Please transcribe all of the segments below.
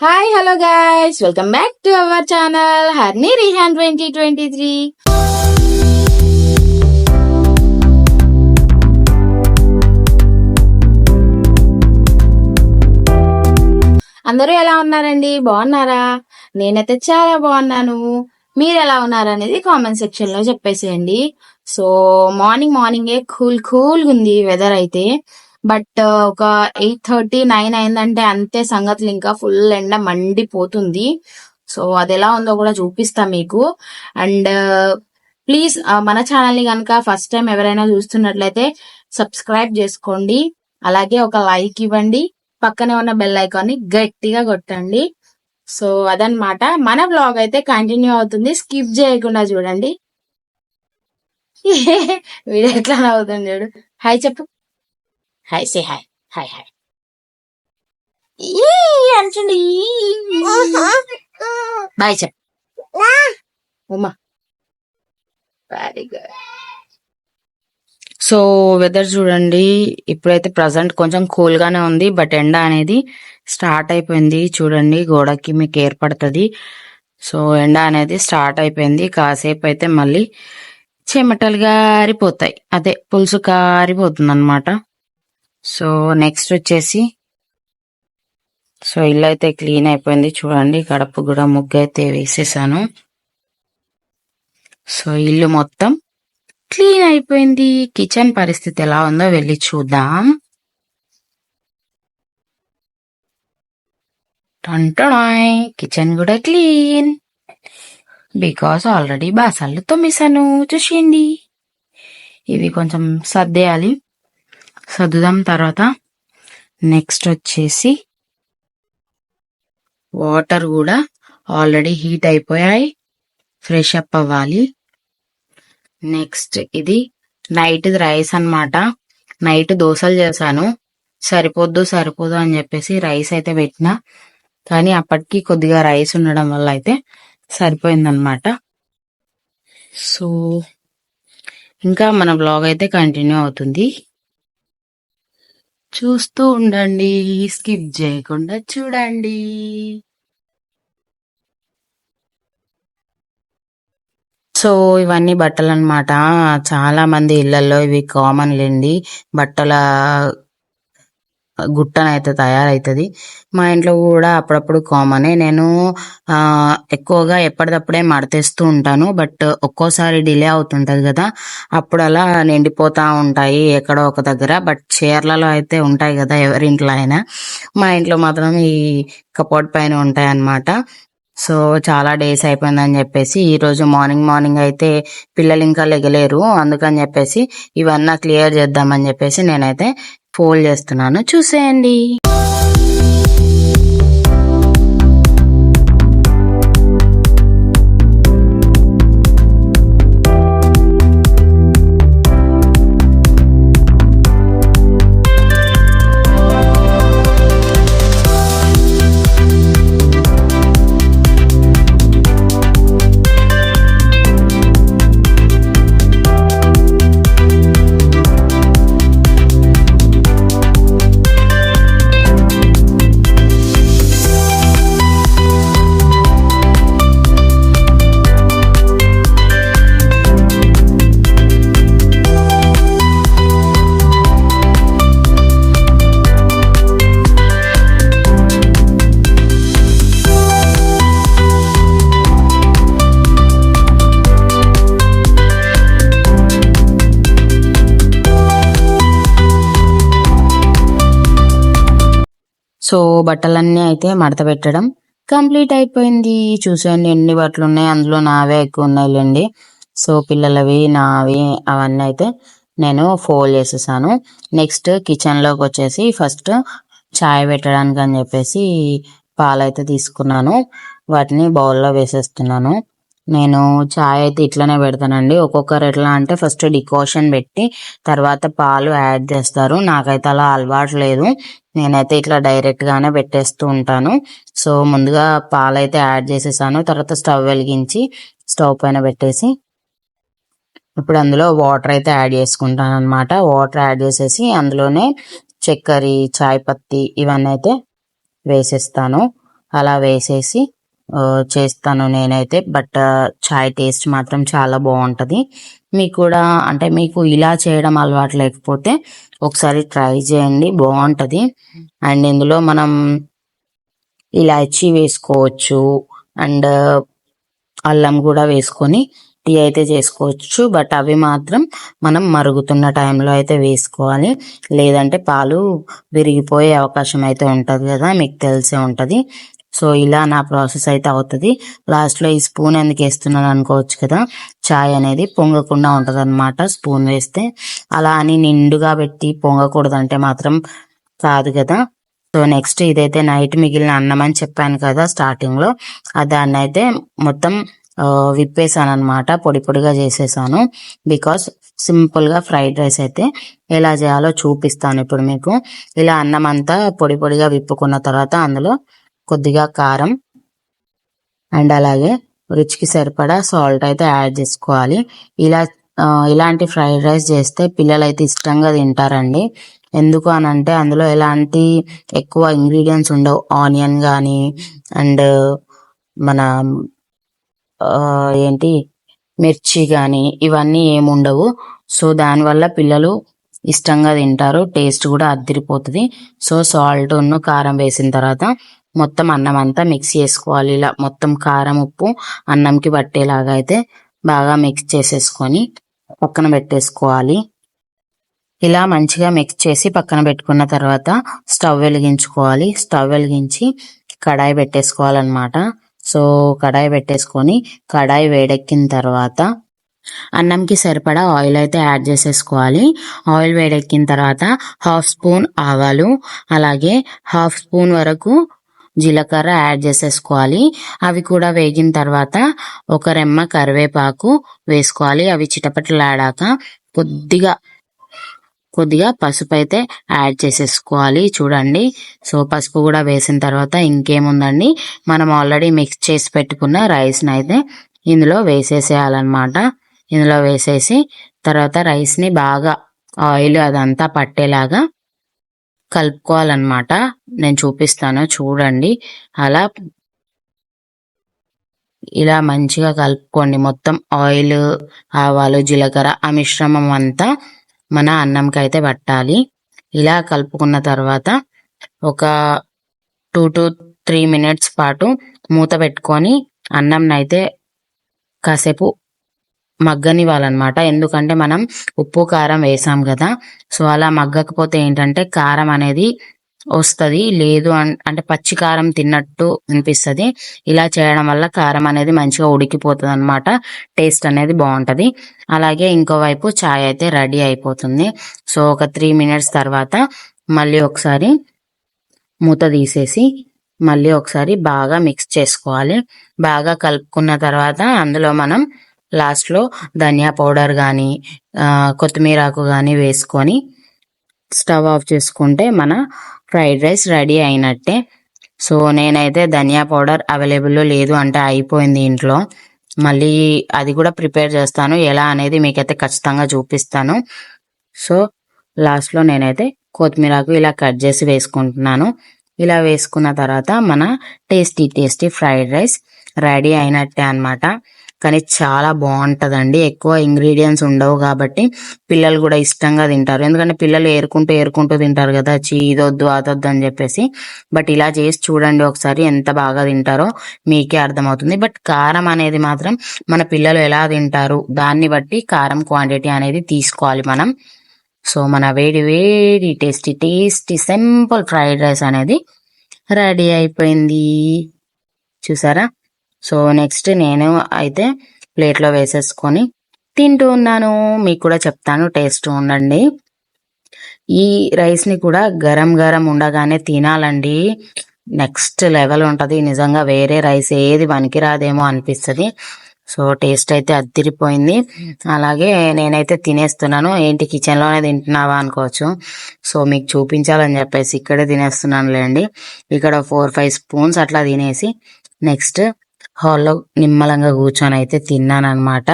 Hi hello guys welcome back to our channel Harni Rihan twenty twenty three అందరూ ఎలా ఉన్నారండి? బాగున్నారా? నేనైతే చాలా బాగున్నాను. మీరు ఎలా ఉన్నారనేది కామెంట్ సెక్షన్లో చెప్పేసేయండి. సో మార్నింగ్ మార్నింగే కూల్ కూల్ ఉంది వెదర్ అయితే. బట్ ఒక ఎయిట్ థర్టీ నైన్ అయిందంటే అంతే సంగతులు ఇంకా ఫుల్ ఎండ మండిపోతుంది. సో అది ఎలా ఉందో కూడా చూపిస్తా మీకు. అండ్ ప్లీజ్ మన ఛానల్ని కనుక ఫస్ట్ టైం ఎవరైనా చూస్తున్నట్లయితే సబ్స్క్రైబ్ చేసుకోండి. అలాగే ఒక లైక్ ఇవ్వండి. పక్కనే ఉన్న బెల్ ఐకాన్ని గట్టిగా కొట్టండి. సో అదనమాట మన బ్లాగ్ అయితే కంటిన్యూ అవుతుంది. స్కిప్ చేయకుండా చూడండి. వీడియో ఎట్లా అవుతుంది చూడు. హాయ్ చెప్పు. Hi say hi hi hi అంటండి బాయ్ చెప్పు Uma very good so weather చూడండి. ఇప్పుడైతే ప్రజెంట్ కొంచెం కూల్గానే ఉంది బట్ ఎండ అనేది స్టార్ట్ అయిపోయింది. చూడండి గోడకి మీకు ఏర్పడుతుంది. సో ఎండ అనేది స్టార్ట్ అయిపోయింది. కాసేపు అయితే మళ్ళీ చెమటలు గారిపోతాయి. అదే పులుసు కారిపోతుంది అనమాట సో నెక్స్ట్ వచ్చేసి సో ఇల్లు అయితే క్లీన్ అయిపోయింది. చూడండి గడప కూడా ముగ్గు అయితే వేసేసాను. సో ఇల్లు మొత్తం క్లీన్ అయిపోయింది. కిచెన్ పరిస్థితి ఎలా ఉందో వెళ్ళి చూద్దాం. టంటడాయ్ కిచెన్ కూడా క్లీన్. బికాస్ ఆల్రెడీ బాసాలు తొమ్మేశాను చూసేయండి. ఇవి కొంచెం సర్దేయాలి. సర్దుదాం తర్వాత నెక్స్ట్ వచ్చేసి వాటర్ కూడా ఆల్రెడీ హీట్ అయిపోయాయి ఫ్రెష్ అప్ అవ్వాలి. నెక్స్ట్ ఇది నైట్ రైస్ అన్నమాట. నైట్ దోశలు చేశాను. సరిపోద్దు సరిపోదు అని చెప్పేసి రైస్ అయితే పెట్టిన. కానీ అప్పటికి కొద్దిగా రైస్ ఉండడం వల్ల అయితే సరిపోయిందనమాట సో ఇంకా మన బ్లాగ్ అయితే కంటిన్యూ అవుతుంది. చూస్తూ ఉండండి స్కిప్ చేయకుండా చూడండి. సో ఇవన్నీ బట్టలు అన్నమాట చాలా మంది ఇళ్ళలో ఇవి కామన్ లేండి. బట్టల గుట్టనైతే తయారవుతుంది మా ఇంట్లో కూడా అప్పుడప్పుడు కామనే. నేను ఎక్కువగా ఎప్పటికప్పుడే మడతేస్తూ ఉంటాను. బట్ ఒక్కోసారి డిలే అవుతుంటుంది కదా. అప్పుడు అలా నిండిపోతూ ఉంటాయి ఎక్కడో ఒక దగ్గర. బట్ చీరలలో అయితే ఉంటాయి కదా ఎవరింట్లో అయినా. మా ఇంట్లో మాత్రం ఈ కపోర్ట్ పైన ఉంటాయి అన్నమాట సో చాలా డేస్ అయిపోయిందని చెప్పేసి ఈరోజు మార్నింగ్ మార్నింగ్ అయితే పిల్లలు ఇంకా లెగలేరు. అందుకని చెప్పేసి ఇవన్నీ క్లియర్ చేద్దామని చెప్పేసి నేనైతే ఫోల్డ్ చేస్తున్నాను. చూసేయండి. సో బట్టలన్నీ అయితే మడత పెట్టడం కంప్లీట్ అయిపోయింది. చూసాను ఎన్ని బట్టలు ఉన్నాయి అందులో నావే ఎక్కువ ఉన్నాయిలేండి. సో పిల్లలవి నావి అవన్నీ అయితే నేను ఫోల్డ్ చేసేసాను. నెక్స్ట్ కిచెన్లోకి వచ్చేసి ఫస్ట్ చాయ్ పెట్టడానికి అని చెప్పేసి పాలైతే తీసుకున్నాను. వాటిని బౌల్లో వేసేస్తున్నాను. నేను చాయ్ అయితే ఇట్లనే పెడతానండి. ఒక్కొక్కరు ఎట్లా అంటే ఫస్ట్ డికాషన్ పెట్టి తర్వాత పాలు యాడ్ చేస్తారు. నాకైతే అలా అలవాటు లేదు. నేనైతే ఇట్లా డైరెక్ట్ గానే పెట్టేస్తూ ఉంటాను. సో ముందుగా పాలు అయితే యాడ్ చేసేసాను. తర్వాత స్టవ్ వెలిగించి స్టవ్ పైన పెట్టేసి ఇప్పుడు అందులో వాటర్ అయితే యాడ్ చేసుకుంటాను అనమాట వాటర్ యాడ్ చేసేసి అందులోనే చక్కెర చాయ్ పత్తి ఇవన్నీ అయితే వేసేస్తాను. అలా వేసేసి చేస్తాను నేనైతే. బట్ చాయ్ టేస్ట్ మాత్రం చాలా బాగుంటుంది. మీకు కూడా అంటే మీకు ఇలా చేయడం అలవాటు లేకపోతే ఒకసారి ట్రై చేయండి. బాగుంటుంది. అండ్ ఇందులో మనం ఇలాచీ వేసుకోవచ్చు. అండ్ అల్లం కూడా వేసుకొని టీ అయితే చేసుకోవచ్చు. బట్ అవి మాత్రం మనం మరుగుతున్న టైంలో అయితే వేసుకోవాలి. లేదంటే పాలు విరిగిపోయే అవకాశం అయితే ఉంటుంది కదా. మీకు తెలిసే ఉంటుంది. సో ఇలా నా ప్రాసెస్ అయితే అవుతుంది. లాస్ట్లో ఈ స్పూన్ ఎందుకు వేస్తున్నాను అనుకోవచ్చు కదా చాయ్ అనేది పొంగకుండా ఉంటుంది అనమాట స్పూన్ వేస్తే. అలా అని నిండుగా పెట్టి పొంగకూడదంటే మాత్రం కాదు కదా. సో నెక్స్ట్ ఇదైతే నైట్ మిగిలిన అన్నం అని చెప్పాను కదా స్టార్టింగ్లో దాన్ని అయితే మొత్తం విప్పేశాను విప్పేసాను అనమాట పొడి పొడిగా చేసేసాను. బికాస్ సింపుల్గా ఫ్రైడ్ రైస్ అయితే ఎలా చేయాలో చూపిస్తాను ఇప్పుడు మీకు. ఇలా అన్నం అంతా పొడి పొడిగా విప్పుకున్న తర్వాత అందులో కొద్దిగా కారం అండ్ అలాగే రుచికి సరిపడా సాల్ట్ అయితే యాడ్ చేసుకోవాలి. ఇలా ఇలాంటి ఫ్రైడ్ రైస్ చేస్తే పిల్లలు అయితే ఇష్టంగా తింటారండి. ఎందుకు అని అంటే అందులో ఎలాంటి ఎక్కువ ఇంగ్రీడియంట్స్ ఉండవు. ఆనియన్ కానీ అండ్ మన ఏంటి మిర్చి కానీ ఇవన్నీ ఏముండవు సో దానివల్ల పిల్లలు ఇష్టంగా తింటారు. టేస్ట్ కూడా అద్దరిపోతుంది. సో సాల్ట్ కారం వేసిన తర్వాత మొత్తం అన్నం అంతా మిక్స్ చేసుకోవాలి. ఇలా మొత్తం కారం ఉప్పు అన్నంకి పట్టేలాగా అయితే బాగా మిక్స్ చేసేసుకొని పక్కన పెట్టేసుకోవాలి. ఇలా మంచిగా మిక్స్ చేసి పక్కన పెట్టుకున్న తర్వాత స్టవ్ వెలిగించుకోవాలి. స్టవ్ వెలిగించి కడాయి పెట్టేసుకోవాలన్నమాట. సో కడాయి పెట్టేసుకొని కడాయి వేడెక్కిన తర్వాత అన్నంకి సరిపడా ఆయిల్ అయితే యాడ్ చేసేసుకోవాలి. ఆయిల్ వేడెక్కిన తర్వాత హాఫ్ స్పూన్ ఆవాలు అలాగే హాఫ్ స్పూన్ వరకు జీలకర్ర యాడ్ చేసేసుకోవాలి. అవి కూడా వేగిన తర్వాత ఒక రెమ్మ కరివేపాకు వేసుకోవాలి. అవి చిటపటలాడాక కొద్దిగా కొద్దిగా పసుపు అయితే యాడ్ చేసేసుకోవాలి. చూడండి సో పసుపు కూడా వేసిన తర్వాత ఇంకేముందండి? మనం ఆల్రెడీ మిక్స్ చేసి పెట్టుకున్న రైస్ని అయితే ఇందులో వేసేసేయాలన్నమాట. ఇందులో వేసేసి తర్వాత రైస్ని బాగా ఆయిల్ అదంతా పట్టేలాగా కలుపుకోవాలన్నమాట. నేను చూపిస్తాను చూడండి. అలా ఇలా మంచిగా కలుపుకోండి. మొత్తం ఆయిల్ ఆవాలు జీలకర్ర ఆ మిశ్రమం అంతా మన అన్నంకి అయితే పట్టాలి. ఇలా కలుపుకున్న తర్వాత ఒక టూ టు త్రీ మినిట్స్ పాటు మూత పెట్టుకొని అన్నం అయితే కాసేపు మగ్గనివ్వాలన్నమాట. ఎందుకంటే మనం ఉప్పు కారం వేసాం కదా. సో అలా మగ్గకపోతే ఏంటంటే కారం అనేది వస్తుంది. లేదు అన్- అంటే పచ్చి కారం తిన్నట్టు అనిపిస్తుంది. ఇలా చేయడం వల్ల కారం అనేది మంచిగా ఉడికిపోతుంది అనమాట టేస్ట్ అనేది బాగుంటుంది. అలాగే ఇంకోవైపు చాయ్ అయితే రెడీ అయిపోతుంది. సో ఒక త్రీ మినిట్స్ తర్వాత మళ్ళీ ఒకసారి మూత తీసేసి మళ్ళీ ఒకసారి బాగా మిక్స్ చేసుకోవాలి. బాగా కలుపుకున్న తర్వాత అందులో మనం లాస్ట్లో ధనియా పౌడర్ కానీ కొత్తిమీర ఆకు కానీ వేసుకొని స్టవ్ ఆఫ్ చేసుకుంటే మన ఫ్రైడ్ రైస్ రెడీ అయినట్టే. సో నేనైతే ధనియా పౌడర్ అవైలబుల్లో లేదు అంటే అయిపోయింది ఇంట్లో. మళ్ళీ అది కూడా ప్రిపేర్ చేస్తాను. ఎలా అనేది మీకైతే ఖచ్చితంగా చూపిస్తాను. సో లాస్ట్లో నేనైతే కొత్తిమీరకు ఇలా కట్ చేసి వేసుకుంటున్నాను. ఇలా వేసుకున్న తర్వాత మన tasty tasty fried rice ready అయినట్టే అన్నమాట. కానీ చాలా బాగుంటుందండి. ఎక్కువ ఇంగ్రీడియంట్స్ ఉండవు కాబట్టి పిల్లలు కూడా ఇష్టంగా తింటారు. ఎందుకంటే పిల్లలు ఏరుకుంటూ ఏరుకుంటూ తింటారు కదా చీ ఇదొద్దు అదొద్దు అని చెప్పేసి. బట్ ఇలా చేసి చూడండి ఒకసారి ఎంత బాగా తింటారో మీకే అర్థమవుతుంది. బట్ కారం అనేది మాత్రం మన పిల్లలు ఎలా తింటారు దాన్ని బట్టి కారం క్వాంటిటీ అనేది తీసుకోవాలి మనం. సో మన వేడి వేడి tasty tasty simple fried rice అనేది రెడీ అయిపోయింది. చూసారా? సో నెక్స్ట్ నేను అయితే ప్లేట్లో వేసేసుకొని తింటూ ఉన్నాను. మీకు కూడా చెప్తాను టేస్ట్ ఉండండి. ఈ రైస్ని కూడా గరం గరం ఉండగానే తినాలండి. నెక్స్ట్ లెవెల్ ఉంటుంది. నిజంగా వేరే రైస్ ఏది పనికిరాదేమో అనిపిస్తుంది. సో టేస్ట్ అయితే అద్దిరిపోయింది. అలాగే నేనైతే తినేస్తున్నాను. ఏంటి కిచెన్లోనే తింటున్నావా అనుకోవచ్చు. సో మీకు చూపించాలని చెప్పేసి ఇక్కడే తినేస్తున్నాను లేండి ఇక్కడ ఫోర్ ఫైవ్ స్పూన్స్ అట్లా తినేసి నెక్స్ట్ హాల్లో నిమ్మలంగా కూర్చొని అయితే తిన్నాను అనమాట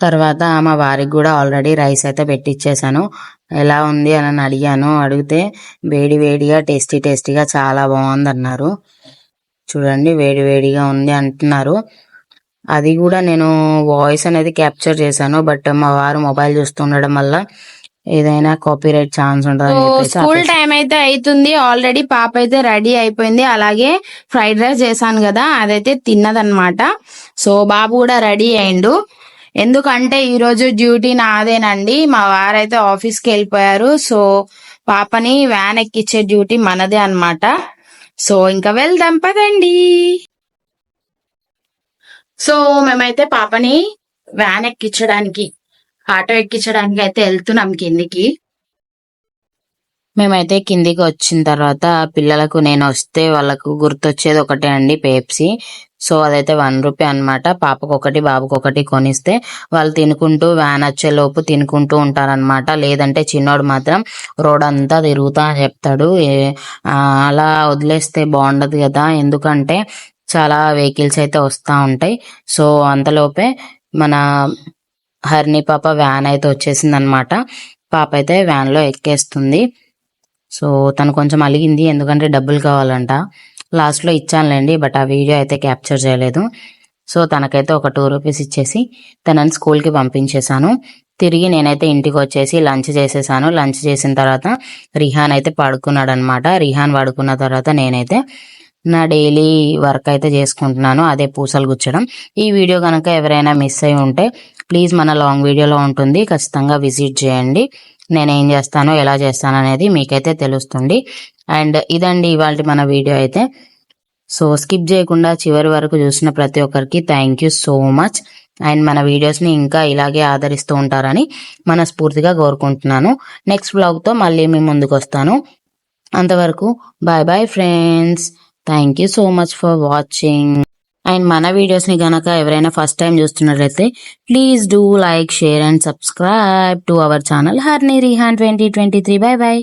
తర్వాత మా వారికి కూడా ఆల్రెడీ రైస్ అయితే పెట్టిచ్చేసాను. ఎలా ఉంది అని అడిగాను. అడిగితే వేడి వేడిగా టేస్టీ టేస్టీగా చాలా బాగుంది అన్నారు చూడండి వేడి వేడిగా ఉంది అంటున్నారు. అది కూడా నేను వాయిస్ అనేది క్యాప్చర్ చేశాను. బట్ మా వారు మొబైల్ చూస్తుండడం వల్ల ఏదైనా కాపీరైట్ ఛాన్స్ ఉంటుంది స్కూల్ టైం అయితే అవుతుంది ఆల్రెడీ పాప అయితే రెడీ అయిపోయింది. అలాగే ఫ్రైడ్ రైస్ చేశాను కదా అదైతే తిన్నదన్నమాట. సో బాబు కూడా రెడీ అయిండు. ఎందుకంటే ఈ రోజు డ్యూటీ నాదేనండి. మా వారైతే ఆఫీస్కి వెళ్ళిపోయారు. సో పాపని వ్యాన్ ఎక్కిచ్చే డ్యూటీ మనదే అన్నమాట. సో ఇంకా వెళ్దాం పదండి. సో మేమైతే పాపని వ్యాన్ ఎక్కించడానికి ఆటో ఎక్కించడానికి అయితే వెళ్తున్నాం కిందికి. మేమైతే కిందికి వచ్చిన తర్వాత పిల్లలకు నేను వస్తే వాళ్ళకు గుర్తొచ్చేది ఒకటే అండి పేప్సీ. సో అదైతే వన్ రూపీ అన్నమాట. పాపకు ఒకటి బాబుకి ఒకటి కొనిస్తే వాళ్ళు తినుకుంటూ వ్యాన్ వచ్చేలోపు తినుకుంటూ ఉంటారనమాట లేదంటే చిన్నోడు మాత్రం రోడ్ అంతా తిరుగుతా చెప్తాడు. అలా వదిలేస్తే బాగుండదు కదా. ఎందుకంటే చాలా వెహికల్స్ అయితే వస్తూ ఉంటాయి. సో అంతలోపే మన హరిణి పాప వ్యాన్ అయితే వచ్చేసింది అనమాట పాప అయితే వ్యాన్లో ఎక్కేస్తుంది. సో తను కొంచెం అలిగింది. ఎందుకంటే డబ్బులు కావాలంట. లాస్ట్లో ఇచ్చానులేండి బట్ ఆ వీడియో అయితే క్యాప్చర్ చేయలేదు. సో తనకైతే ఒక టూ రూపీస్ ఇచ్చేసి తనని స్కూల్కి పంపించేశాను. తిరిగి నేనైతే ఇంటికి వచ్చేసి లంచ్ చేసేసాను లంచ్ చేసిన తర్వాత రిహాన్ అయితే పడుకున్నాడు అనమాట రిహాన్ పడుకున్న తర్వాత నేనైతే నా డైలీ వర్క్ అయితే చేసుకుంటున్నాను. అదే పూసలు గుచ్చడం. ఈ వీడియో కనుక ఎవరైనా మిస్ అయి ఉంటే ప్లీజ్ మన లాంగ్ వీడియోలో ఉంటుంది. ఖచ్చితంగా విజిట్ చేయండి. నేను ఏం చేస్తానో ఎలా చేస్తాను అనేది మీకైతే తెలుస్తుంది. అండ్ ఇదండి ఇవాళ మన వీడియో అయితే. సో స్కిప్ చేయకుండా చివరి వరకు చూసిన ప్రతి ఒక్కరికి thank you so much and మన వీడియోస్ని ఇంకా ఇలాగే ఆదరిస్తూ ఉంటారని మనస్ఫూర్తిగా కోరుకుంటున్నాను. నెక్స్ట్ బ్లాగ్తో మళ్ళీ మీ ముందుకు వస్తాను. అంతవరకు bye bye friends thank you so much for watching and మన వీడియోస్ని గనక ఎవరైనా ఫస్ట్ టైం చూస్తున్నట్లయితే please do like share and subscribe to our channel హర్నీ Rehan twenty twenty three. Bye bye.